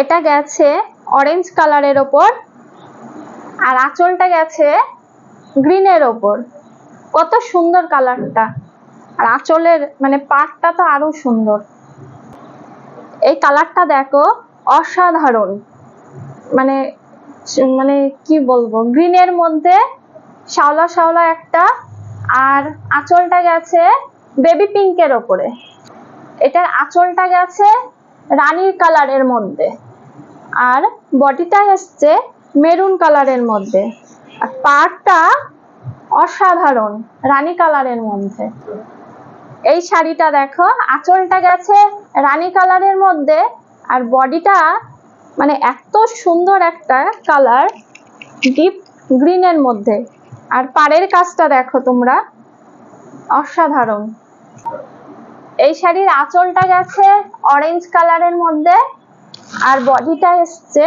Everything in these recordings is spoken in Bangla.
এটা গেছে অরেঞ্জ কালারের ওপর আর আঁচলটা গেছে গ্রিনের ওপর। কত সুন্দর কালারটা আর আঁচলের মানে পাটটা তো আরও সুন্দর। এই কালারটা দেখো অসাধারণ। মানে মানে কি বলব গ্রিনের মধ্যে শাওলা শাওলা একটা আর আঁচলটা গেছে বেবি পিঙ্কের ওপরে। এটার আঁচলটা গেছে রানীর কালারের মধ্যে। আর বডিটা এসছে মেরুন কালারের মধ্যে। আর পাড়টা অসাধারণ, রানী কালারের মধ্যে। এই শাড়িটা দেখো, আঁচলটা গেছে রানী কালারের মধ্যে। আর বডিটা মানে এত সুন্দর একটা কালার ডিপ গ্রিনের মধ্যে। আর পাড়ের কাজটা দেখো তোমরা, অসাধারণ। এই শাড়ির আঁচলটা গেছে অরেঞ্জ কালারের মধ্যে। আর বডিটা এসছে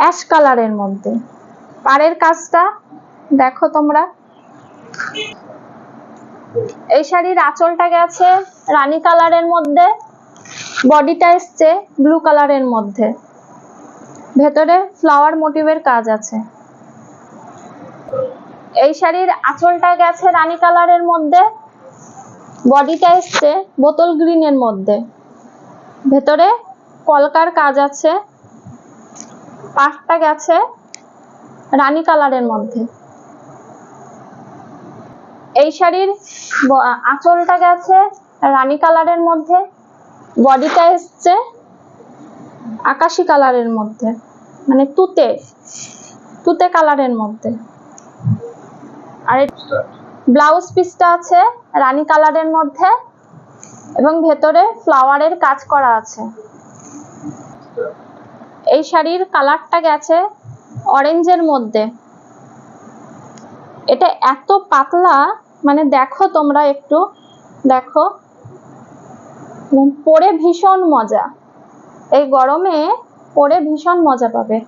অ্যাশ কালারের মধ্যে। পাড়ের কাজটা দেখো তোমরা। এই শাড়ির আঁচলটা গেছে রানী কালারের মধ্যে, বডিটা এসছে ব্লু কালারের মধ্যে। ভেতরে ফ্লাওয়ার মোটিভের কাজ আছে। এই শাড়ির আঁচলটা গেছে রানী কালারের মধ্যে, বডিটা এসছে বোতল গ্রিনের মধ্যে। ভেতরে কলকার কাজ আছে পাটটা গেছে রানী কালারের মধ্যে। এই শাড়ির আঁচলটা গেছে রানী কালারের মধ্যে, বডিটা এসছে আকাশি কালারের মধ্যে মানে তুতে তুতে কালারের মধ্যে। আর ব্লাউজ পিসটা আছে রানী কালারের মধ্যে এবং ভেতরে ফ্লাওয়ারের কাজ করা আছে। এই শাড়ির কালারটা গেছে অরেঞ্জের মধ্যে। এটা এত পাতলা মানে দেখো তোমরা একটু, দেখো। পরে ভীষণ মজা। এই গরমে পরে ভীষণ মজা পাবে।